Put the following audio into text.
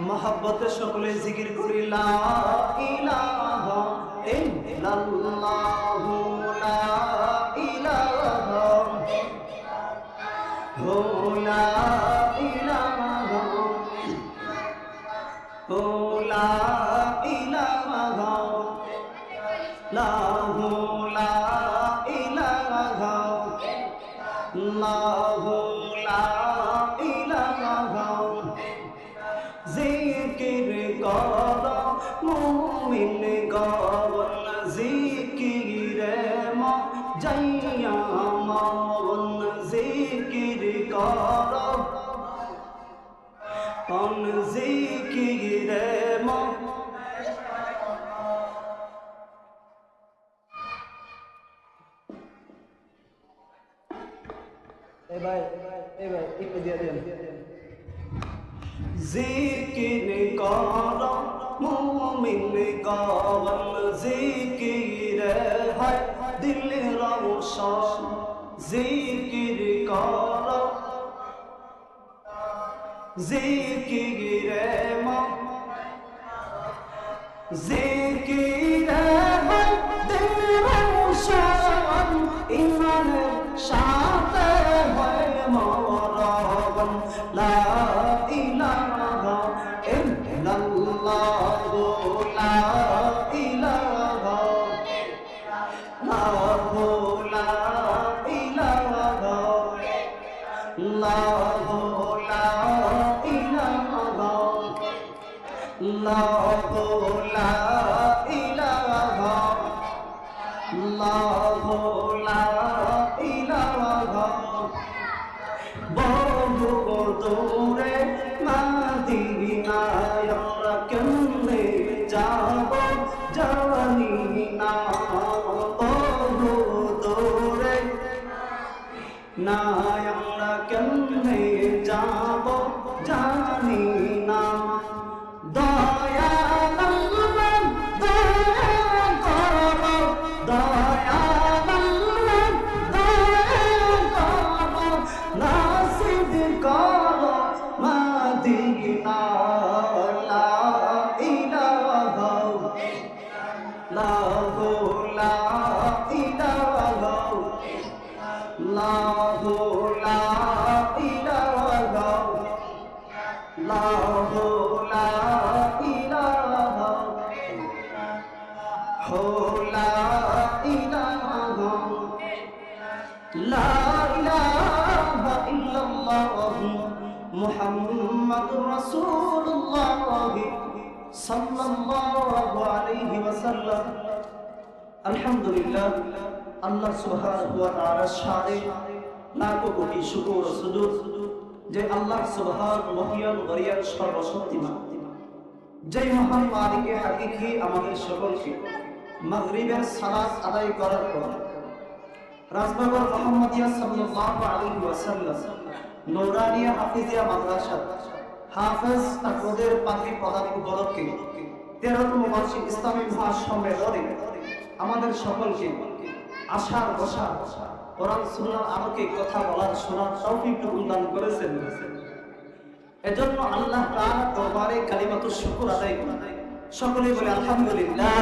মহাব্বতে সকলে জিকির করি লা ইলাহা ইল্লাল্লাহু লা মুমিন কর জিকির ম জাইয়া মন জিকির কর অন জিকির ম এই ভাই এই ভাই একটু দিয়ে দেন জিকির কর মুমিন কর জিকির হয় দিল রওশন জিকির কর জিকির জিকির হয় দিল রওশন ইমানের সাথে হয় মরণ লা লা ইলাহা লাহু লা ইলাহা লাহু লা ইলাহা বহু দূরে মাদিনায় আমরা কেমনে যাব জানি না আমরা কেমনে যাব লাহু লা ইলাহা লাহু লা ইলাহা হো লা ইলাহা আল্লাহ যে আল্লাহ আমাদের আমাদের সকলকে আশার বসার। কোরআন সুন্নাহর আলোকে কথা বলার শোনার তৌফিক দান করেছেন। এজন্য আল্লাহ তাআলা দরবারে কালিমাতুশ শুকর আদায় করা। সকলে বলে, আলহামদুলিল্লাহ।